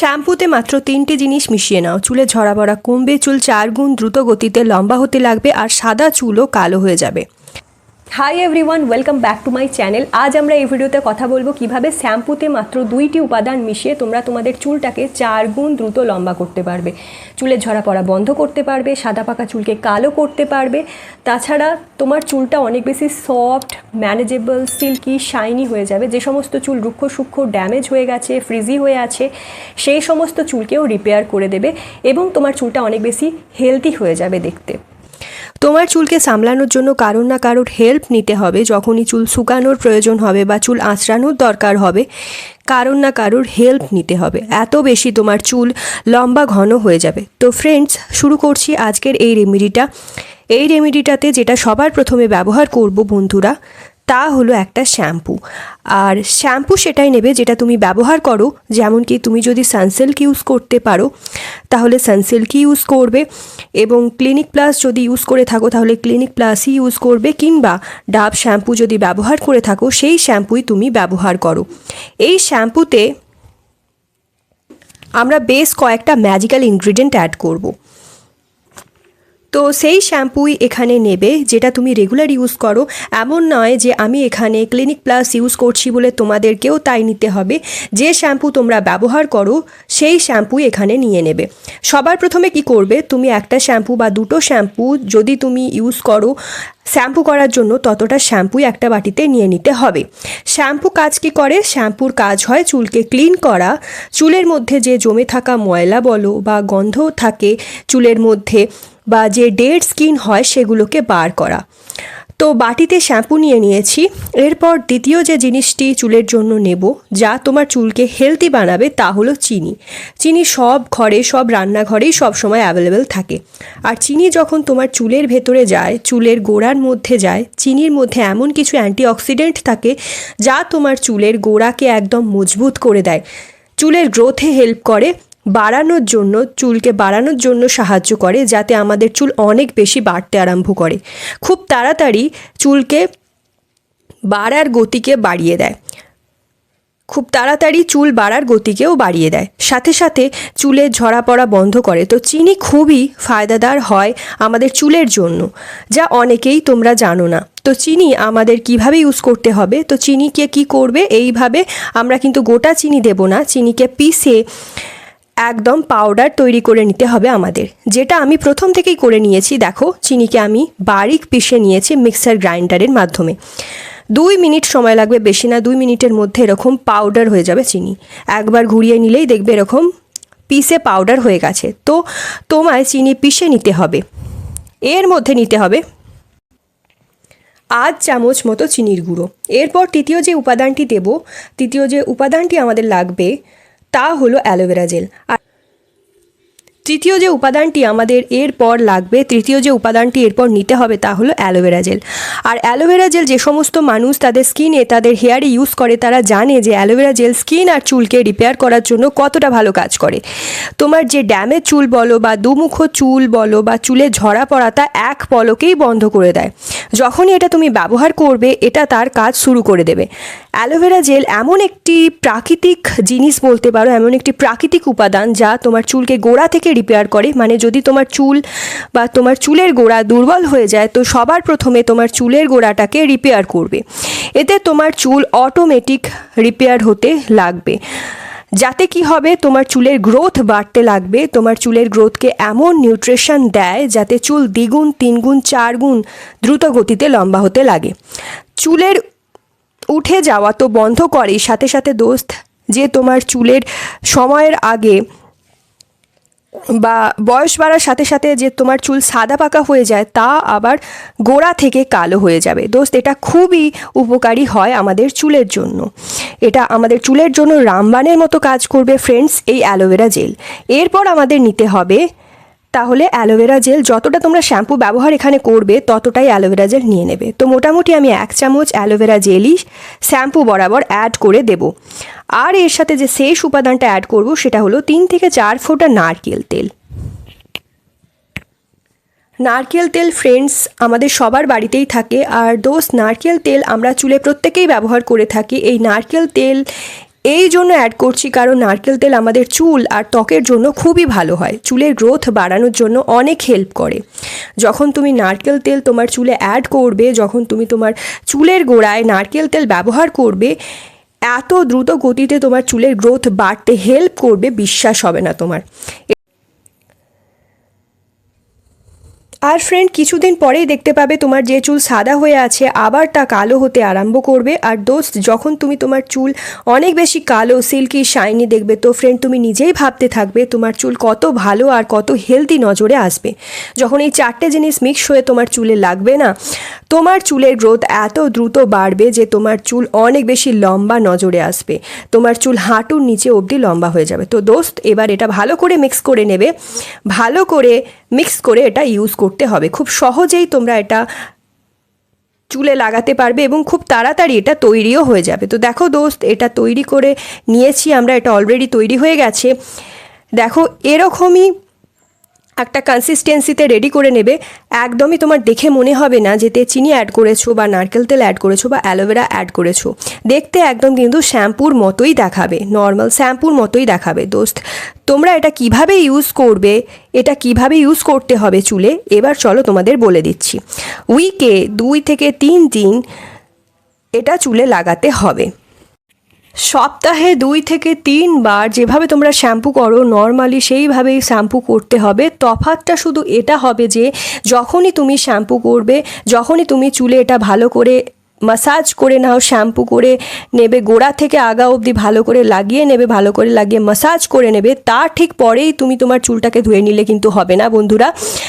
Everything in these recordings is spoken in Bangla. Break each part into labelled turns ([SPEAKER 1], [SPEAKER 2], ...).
[SPEAKER 1] শ্যাম্পুতে মাত্র তিনটি জিনিস মিশিয়ে নাও। চুলে ঝরা পড়া কমবে, চুল চার গুণ দ্রুত গতিতে লম্বা হতে লাগবে আর সাদা চুলও কালো হয়ে যাবে। Hi everyone welcome back to my channel আজ আমরা এই ভিডিওতে কথা বলব কীভাবে শ্যাম্পুতে মাত্র দুইটি উপাদান মিশিয়ে তোমরা তোমাদের চুলটাকে চার গুণ দ্রুত লম্বা করতে পারবে। চুলের ঝরা পড়া বন্ধ করতে পারবে, সাদা পাকা চুলকে কালো করতে পারবে। তাছাড়া তোমার চুলটা অনেক বেশি সফট ম্যানেজেবল সিল্কি শাইনি হয়ে যাবে। যে সমস্ত চুল রুক্ষ সূক্ষ্ম ড্যামেজ হয়ে গেছে ফ্রিজি হয়ে আছে, সেই সমস্ত চুলকেও রিপেয়ার করে দেবে এবং তোমার চুলটা অনেক বেশি হেলদি হয়ে যাবে দেখতে। তোমার চুলকে সামলানোর জন্য কারোর না কারোর হেল্প নিতে হবে, যখনই চুল শুকানোর প্রয়োজন হবে বা চুল আঁচড়ানোর দরকার হবে, কারোর না কারোর হেল্প নিতে হবে। এত বেশি তোমার চুল লম্বা ঘন হয়ে যাবে। তো ফ্রেন্ডস শুরু করছি আজকের এই রেমিডিটা এই রেমিডিটাতে যেটা সবার প্রথমে ব্যবহার করব বন্ধুরা তা হলো একটা শ্যাম্পু। আর শ্যাম্পু সেটাই নেবে যেটা তুমি ব্যবহার করো। যেমন কি তুমি যদি সানসিল্ক ইউজ করতে পারো, তাহলে সানসিল্কই ইউজ করবে এবং ক্লিনিক প্লাস যদি ইউজ করে থাকো, তাহলে ক্লিনিক প্লাসই ইউজ করবে। কিংবা ডাব শ্যাম্পু যদি ব্যবহার করে থাকো, সেই শ্যাম্পুই তুমি ব্যবহার করো। এই শ্যাম্পুতে আমরা বেশ কয়েকটা ম্যাজিক্যাল ইনগ্রিডিয়েন্ট অ্যাড করব। তো সেই শ্যাম্পুই এখানে নেবে, যেটা তুমি রেগুলার ইউজ করো। এমন নয় যে আমি এখানে ক্লিনিক প্লাস ইউজ করছি বলে তোমাদেরকেও তাই নিতে হবে। যে শ্যাম্পু তোমরা ব্যবহার করো, সেই শ্যাম্পুই এখানে নিয়ে নেবে। সবার প্রথমে কি করবে, তুমি একটা শ্যাম্পু বা দুটো শ্যাম্পু যদি তুমি ইউজ করো, শ্যাম্পু করার জন্য ততটা শ্যাম্পুই একটা বাটিতে নিয়ে নিতে হবে। শ্যাম্পু কাজ কি করে? শ্যাম্পুর কাজ হয় চুলকে ক্লিন করা। চুলের মধ্যে যে জমে থাকা ময়লা বলো বা গন্ধ থাকে, চুলের মধ্যে বা যে ডেড স্কিন হয় সেগুলোকে বার করা। তো বাটিতে শ্যাম্পু নিয়ে নিয়েছি। এরপর দ্বিতীয় যে জিনিসটি চুলের জন্য নেব, যা তোমার চুলকে হেলদি বানাবে তা হলো চিনি। চিনি সব ঘরে, সব রান্নাঘরেই সব সময় অ্যাভেলেবেল থাকে। আর চিনি যখন তোমার চুলের ভেতরে যায়, চুলের গোড়ার মধ্যে যায়, চিনির মধ্যে এমন কিছু অ্যান্টিঅক্সিডেন্ট থাকে, যা তোমার চুলের গোড়াকে একদম মজবুত করে দেয়। চুলের গ্রোথে হেল্প করে। বাড়ানোর জন্য, চুলকে বাড়ানোর জন্য সাহায্য করে, যাতে আমাদের চুল অনেক বেশি বাড়তে আরম্ভ করে। খুব তাড়াতাড়ি চুলকে বাড়ার গতিকে বাড়িয়ে দেয়। খুব তাড়াতাড়ি চুল বাড়ার গতিকেও বাড়িয়ে দেয়। সাথে সাথে চুলে ঝরা পড়া বন্ধ করে। তো চিনি খুবই ফায়দাদার হয় আমাদের চুলের জন্য, যা অনেকেই তোমরা জানো না। তো চিনি আমাদের কীভাবে ইউজ করতে হবে? তো চিনিকে কি করবে? এইভাবে আমরা কিন্তু গোটা চিনি দেব না। চিনিকে পিষে একদম পাউডার তৈরি করে নিতে হবে আমাদের। যেটা আমি প্রথম থেকেই করে নিয়েছি, দেখো, চিনিকে আমি বারিক পিষে নিয়েছি মিক্সার গ্রাইন্ডারের মাধ্যমে। দুই মিনিট সময় লাগবে, বেশি না, দুই মিনিটের মধ্যে এরকম পাউডার হয়ে যাবে চিনি। একবার ঘুরিয়ে নিলেই দেখবে এরকম পিসে পাউডার হয়ে গেছে। তো তোমায় চিনি পিষে নিতে হবে। এর মধ্যে নিতে হবে আধ চামচ মতো চিনির গুঁড়ো। এরপর তৃতীয় যে উপাদানটি দেব, তৃতীয় যে উপাদানটি আমাদের লাগবে তা হলো অ্যালোভেরা জেল। আর তৃতীয় যে উপাদানটি আমাদের এরপর লাগবে, তৃতীয় যে উপাদানটি এরপর নিতে হবে তা হলো অ্যালোভেরা জেল। আর অ্যালোভেরা জেল যে সমস্ত মানুষ তাদের স্কিনে তাদের হেয়ারে ইউজ করে, তারা জানে যে অ্যালোভেরা জেল স্কিন আর চুলকে রিপেয়ার করার জন্য কতটা ভালো কাজ করে। তোমার যে ড্যামেজ চুল বলো বা দুমুখ চুল বলো বা চুলে ঝরা পড়া, তা এক পলকেই বন্ধ করে দেয়। যখনই এটা তুমি ব্যবহার করবে, এটা তার কাজ শুরু করে দেবে। অ্যালোভেরা জেল এমন একটি প্রাকৃতিক জিনিস বলতে পারো, এমন একটি প্রাকৃতিক উপাদান যা তোমার চুলকে গোড়া থেকে রিপেয়ার করে। মানে যদি তোমার চুল বা তোমার চুলের গোড়া দুর্বল হয়ে যায়, তো সবার প্রথমে তোমার চুলের গোড়াটাকে রিপেয়ার করবে। এতে তোমার চুল অটোমেটিক রিপেয়ার হতে লাগবে। যাতে কি হবে, তোমার চুলের গ্রোথ বাড়তে লাগবে। তোমার চুলের গ্রোথকে এমন নিউট্রিশন দেয় যাতে চুল দ্বিগুণ, তিনগুণ চার গুণ দ্রুত গতিতে লম্বা হতে লাগে। চুলের উঠে যাওয়া তো বন্ধ করে সাথে সাথে দোস্ত, যে তোমার চুলের সময়ের আগে বা বয়স বাড়ার সাথে সাথে যে তোমার চুল সাদা পাকা হয়ে যায়, তা আবার গোড়া থেকে কালো হয়ে যাবে। দোস্ত, এটা খুবই উপকারী হয় আমাদের চুলের জন্য। এটা আমাদের চুলের জন্য রামবানের মতো কাজ করবে ফ্রেন্ডস এই অ্যালোভেরা জেল এরপর আমাদের নিতে হবে তাহলে অ্যালোভেরা জেল যতটা তোমরা শ্যাম্পু ব্যবহার এখানে করবে, ততটাই অ্যালোভেরা জেল নিয়ে নেবে। তো মোটামুটি আমি এক চামচ অ্যালোভেরা জেলই শ্যাম্পু বরাবর অ্যাড করে দেব। আর এর সাথে যে শেষ উপাদানটা অ্যাড করব, সেটা হলো তিন থেকে চার ফোঁটা নারকেল তেল। নারকেল তেল ফ্রেন্ডস আমাদের সবার বাড়িতেই থাকে। আর দোষ নারকেল তেল আমরা চুলে প্রত্যেকেই ব্যবহার করে থাকি। এই নারকেল তেল এই জন্য অ্যাড করছি কারণ নারকেল তেল আমাদের চুল আর ত্বকের জন্য খুবই ভালো হয়। চুলের গ্রোথ বাড়ানোর জন্য অনেক হেল্প করে। যখন তুমি নারকেল তেল তোমার চুলে অ্যাড করবে, যখন তুমি তোমার চুলের গোড়ায় নারকেল তেল ব্যবহার করবে, এত দ্রুত গতিতে তোমার চুলের গ্রোথ বাড়তে হেল্প করবে, বিশ্বাস হবে না তোমার। আর ফ্রেন্ড কিছুদিন পরেই দেখতে পাবে তোমার যে চুল সাদা হয়ে আছে, আবার তা কালো হতে আরম্ভ করবে। আর দোস্ত, যখন তুমি তোমার চুল অনেক বেশি কালো সিল্কি শাইনি দেখবে, তো ফ্রেন্ড তুমি নিজেই ভাবতে থাকবে তোমার চুল কত ভালো আর কত হেলদি নজরে আসবে। যখন এই চারটে জিনিস মিক্স হয়ে তোমার চুলে লাগবে না, তোমার চুলের গ্রোথ এত দ্রুত বাড়বে যে তোমার চুল অনেক বেশি লম্বা নজরে আসবে। তোমার চুল হাঁটুর নিচে অবধি লম্বা হয়ে যাবে। তো দোস্ত, এবার এটা ভালো করে মিক্স করে নেবে। ভালো করে মিক্স করে এটা ইউজ করতে হবে। খুব সহজেই তোমরা এটা চুলে লাগাতে পারবে এবং খুব তাড়াতাড়ি এটা তৈরিও হয়ে যাবে। তো দেখো দোস্ত, এটা তৈরি করে নিয়েছি, আমরা এটা অলরেডি তৈরি হয়ে গেছে। দেখো, এরকমই একটা কনসিস্টেন্সিতে রেডি করে নেবে। একদমই তোমার দেখে মনে হবে না যেতে চিনি অ্যাড করেছ বা নারকেল তেল অ্যাড করেছ বা অ্যালোভেরা অ্যাড করেছ। দেখতে একদম কিন্তু শ্যাম্পুর মতোই দেখাবে নর্মাল শ্যাম্পুর মতোই দেখাবে। দোস্ত, তোমরা এটা কীভাবে ইউজ করবে, এটা কীভাবে ইউজ করতে হবে চুলে? এবার চলো তোমাদের বলে দিচ্ছি। উইকে দুই থেকে তিন দিন এটা চুলে লাগাতে হবে। সপ্তাহে দুই থেকে তিনবার যেভাবে তোমরা শ্যাম্পু করো নর্মালি সেইভাবেই শ্যাম্পু করতে হবে। তফাৎটা শুধু এটা হবে যে, যখনই তুমি শ্যাম্পু করবে, যখনই তুমি চুলে এটা ভালো করে মাসাজ করে নাও, শ্যাম্পু করে নেবে, গোড়া থেকে আগা অবধি ভালো করে লাগিয়ে নেবে, ভালো করে লাগিয়ে মাসাজ করে নেবে, তার ঠিক পরেই তুমি তোমার চুলটাকে ধুয়ে নিলে কিন্তু হবে না বন্ধুরা।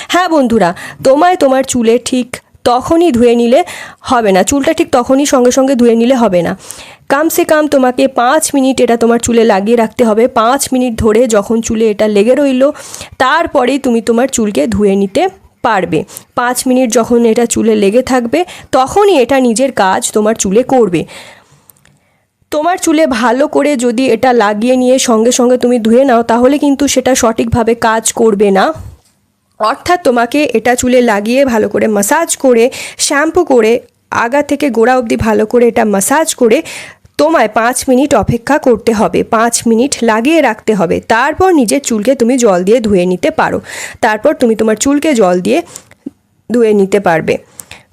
[SPEAKER 1] হ্যাঁ বন্ধুরা, তোমায় তোমার চুলে ঠিক তখনই ধুয়ে নিলে হবে না। চুলটা ঠিক তখনই সঙ্গে সঙ্গে ধুয়ে নিলে হবে না। কামসে কাম তোমাকে পাঁচ মিনিট এটা তোমার চুলে লাগিয়ে রাখতে হবে। পাঁচ মিনিট ধরে যখন চুলে এটা লেগে রইল, তারপরেই তুমি তোমার চুলকে ধুয়ে নিতে পারবে। পাঁচ মিনিট যখন এটা চুলে লেগে থাকবে, তখনই এটা নিজের কাজ তোমার চুলে করবে। তোমার চুলে ভালো করে যদি এটা লাগিয়ে নিয়ে সঙ্গে সঙ্গে তুমি ধুয়ে নাও, তাহলে কিন্তু সেটা সঠিকভাবে কাজ করবে না। অর্থাৎ তোমাকে এটা চুলে লাগিয়ে ভালো করে মাসাজ করে শ্যাম্পু করে, আগা থেকে গোড়া অবধি ভালো করে এটা মাসাজ করে তোমায় পাঁচ মিনিট অপেক্ষা করতে হবে। পাঁচ মিনিট লাগিয়ে রাখতে হবে। তারপর নিজের চুলকে তুমি জল দিয়ে ধুয়ে নিতে পারো। তারপর তুমি তোমার চুলকে জল দিয়ে ধুয়ে নিতে পারবে।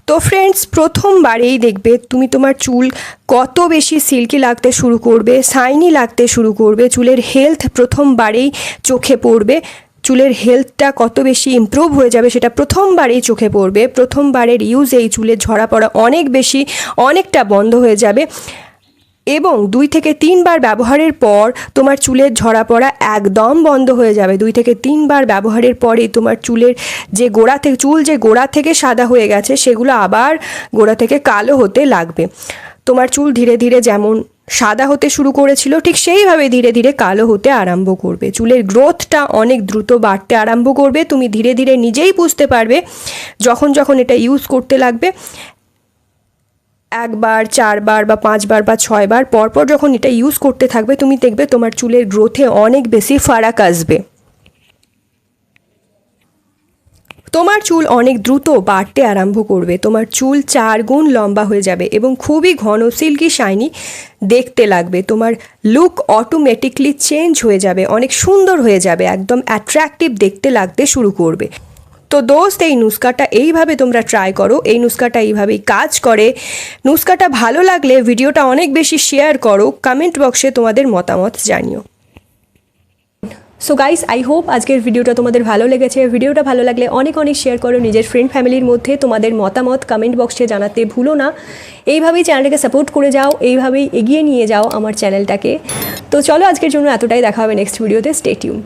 [SPEAKER 1] তো ফ্রেন্ডস প্রথমবারেই দেখবে তুমি তোমার চুল কত বেশি সিল্কি লাগতে শুরু করবে শাইনি লাগতে শুরু করবে, চুলের হেলথ প্রথমবারেই চোখে পড়বে। চুলের হেলথটা কত বেশি ইমপ্রুভ হয়ে যাবে সেটা প্রথমবারেই চোখে পড়বে। প্রথমবারের ইউজ এই চুলের ঝরা পড়া অনেক বেশি, অনেকটা বন্ধ হয়ে যাবে। এবং দুই থেকে তিনবার ব্যবহারের পর তোমার চুলের ঝরা পড়া একদম বন্ধ হয়ে যাবে। দুই থেকে তিনবার ব্যবহারের পরেই তোমার চুলের যে গোড়া থেকে, চুল যে গোড়া থেকে সাদা হয়ে গেছে, সেগুলো আবার গোড়া থেকে কালো হতে লাগবে। তোমার চুল ধীরে ধীরে যেমন সাদা হতে শুরু করেছিল, ঠিক সেইভাবে ধীরে ধীরে কালো হতে আরম্ভ করবে। চুলের গ্রোথটা অনেক দ্রুত বাড়তে আরম্ভ করবে। তুমি ধীরে ধীরে নিজেই বুঝতে পারবে যখন যখন এটা ইউজ করতে লাগবে। একবার, চারবার বা পাঁচবার বা ছয়বার, পরপর যখন এটা ইউজ করতে থাকবে, তুমি দেখবে তোমার চুলের গ্রোথে অনেক বেশি ফারাক আসবে। তোমার চুল অনেক দ্রুত বাড়তে আরম্ভ করবে। তোমার চুল চার গুণ লম্বা হয়ে যাবে এবং খুবই ঘন সিল্কি শাইনি দেখতে লাগবে। তোমার লুক অটোমেটিকলি চেঞ্জ হয়ে যাবে, অনেক সুন্দর হয়ে যাবে, একদম অ্যাট্রাকটিভ দেখতে লাগতে শুরু করবে। তো দোস্ত, এই নুস্কাটা এইভাবে তোমরা ট্রাই করো, এই নুস্কাটা এইভাবেই কাজ করে। নুস্কাটা ভালো লাগলে ভিডিওটা অনেক বেশি শেয়ার করো কমেন্ট বক্সে তোমাদের মতামত জানিও। সো গাইস আই হোপ আজকের ভিডিওটা তোমাদের ভালো লেগেছে। ভিডিওটা ভালো লাগলে অনেক অনেক শেয়ার করো নিজের ফ্রেন্ড ফ্যামিলির মধ্যে। তোমাদের মতামত কমেন্ট বক্সে জানাতে ভুলো না। এইভাবেই চ্যানেলটাকে সাপোর্ট করে যাও, এইভাবেই এগিয়ে নিয়ে যাও আমার চ্যানেলটাকে তো চলো আজকের জন্য এতটাই। দেখা হবে নেক্সট ভিডিওতে স্টেটিউম